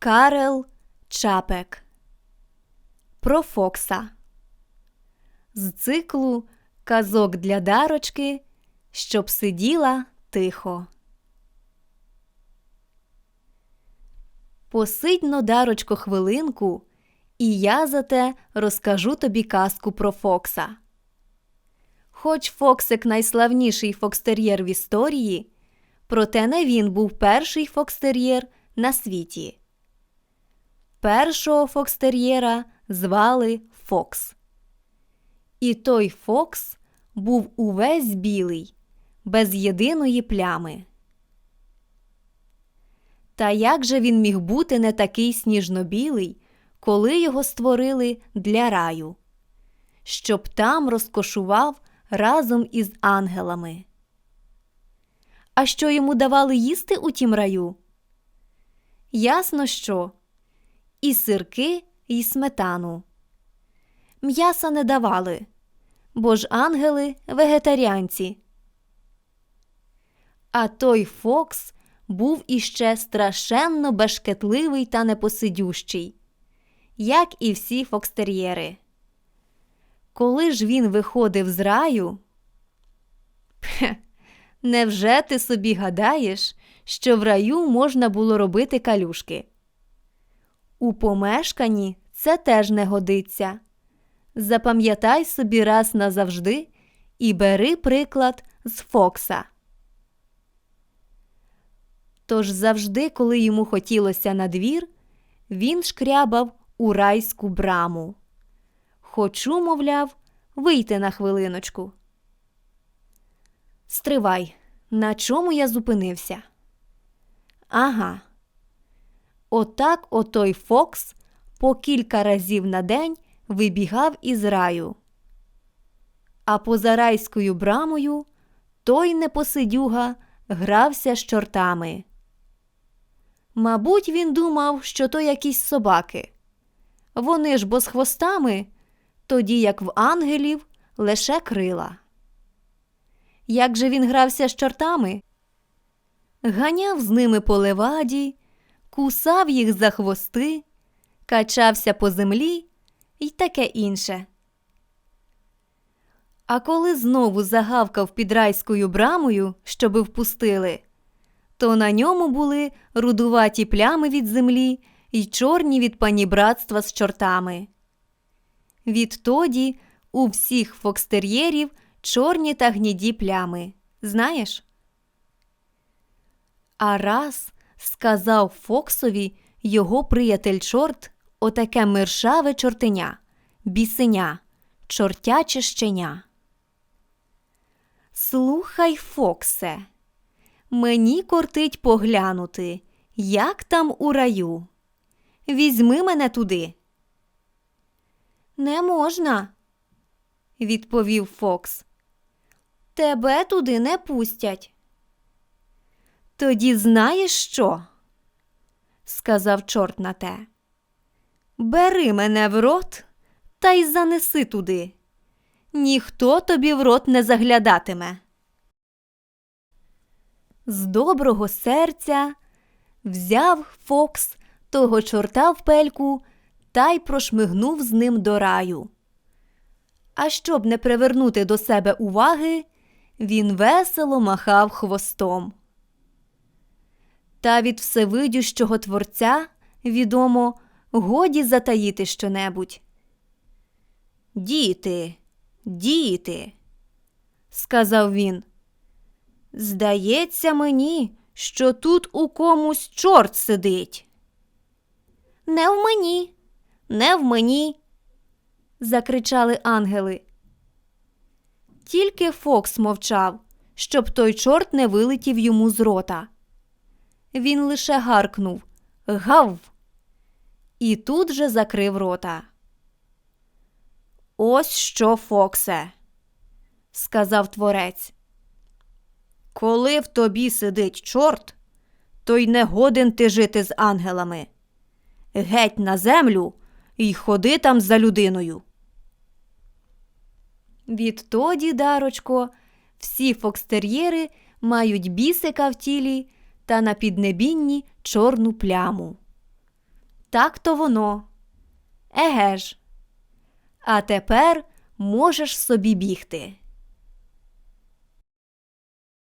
Карел Чапек Про Фокса З циклу Казок для дарочки, щоб сиділа тихо. Посидь-но, дарочко, хвилинку, і я зате розкажу тобі казку про Фокса. Хоч Фоксик найславніший фокстер'єр в історії, проте не він був перший фокстер'єр на світі. Першого фокстер'єра звали Фокс. І той Фокс був увесь білий, без єдиної плями. Та як же він міг бути не такий сніжно-білий, коли його створили для раю, щоб там розкошував разом із ангелами? А що йому давали їсти у тім раю? Ясно, що і сирки, і сметану. М'яса не давали, бо ж ангели вегетаріанці. А той Фокс був іще страшенно бешкетливий та непосидющий, як і всі фокстер'єри. Коли ж він виходив з раю, невже ти собі гадаєш, що в раю можна було робити калюшки? У помешканні це теж не годиться. Запам'ятай собі раз назавжди і бери приклад з Фокса. Тож завжди, коли йому хотілося на двір, він шкрябав у райську браму. Хочу, мовляв, вийти на хвилиночку. Стривай, на чому я зупинився? Ага. Отак отой Фокс по кілька разів на день вибігав із раю. А поза райською брамою той непосидюга грався з чортами. Мабуть, він думав, що то якісь собаки. Вони ж бо з хвостами, тоді як в ангелів лише крила. Як же він грався з чортами? Ганяв з ними по леваді, кусав їх за хвости, качався по землі і таке інше. А коли знову загавкав під райською брамою, щоби впустили, то на ньому були рудуваті плями від землі і чорні від панібратства з чортами. Відтоді у всіх фокстер'єрів чорні та гніді плями. Знаєш? А раз сказав Фоксові його приятель чорт отаке миршаве чортеня, бісеня, чортяче щеня. Слухай, Фоксе, мені кортить поглянути, як там у раю. Візьми мене туди. Не можна, відповів Фокс. Тебе туди не пустять. Тоді знаєш що? сказав чорт на те. Бери мене в рот та й занеси туди. Ніхто тобі в рот не заглядатиме. З доброго серця взяв Фокс того чорта в пельку та й прошмигнув з ним до раю. А щоб не привернути до себе уваги, він весело махав хвостом. Та від всевидющого творця, відомо, годі затаїти щонебудь. Діти, діти, сказав він. Здається мені, що тут у комусь чорт сидить. Не в мені, не в мені, закричали ангели. Тільки Фокс мовчав, щоб той чорт не вилетів йому з рота. Він лише гаркнув Гав! І тут же закрив рота. Ось що, Фоксе, сказав творець. Коли в тобі сидить чорт, то й не годен ти жити з ангелами. Геть на землю і ходи там за людиною. Відтоді, дарочко, всі фокстер'єри мають бісика в тілі та на піднебінні чорну пляму. Так то воно. Еге ж. А тепер можеш собі бігти.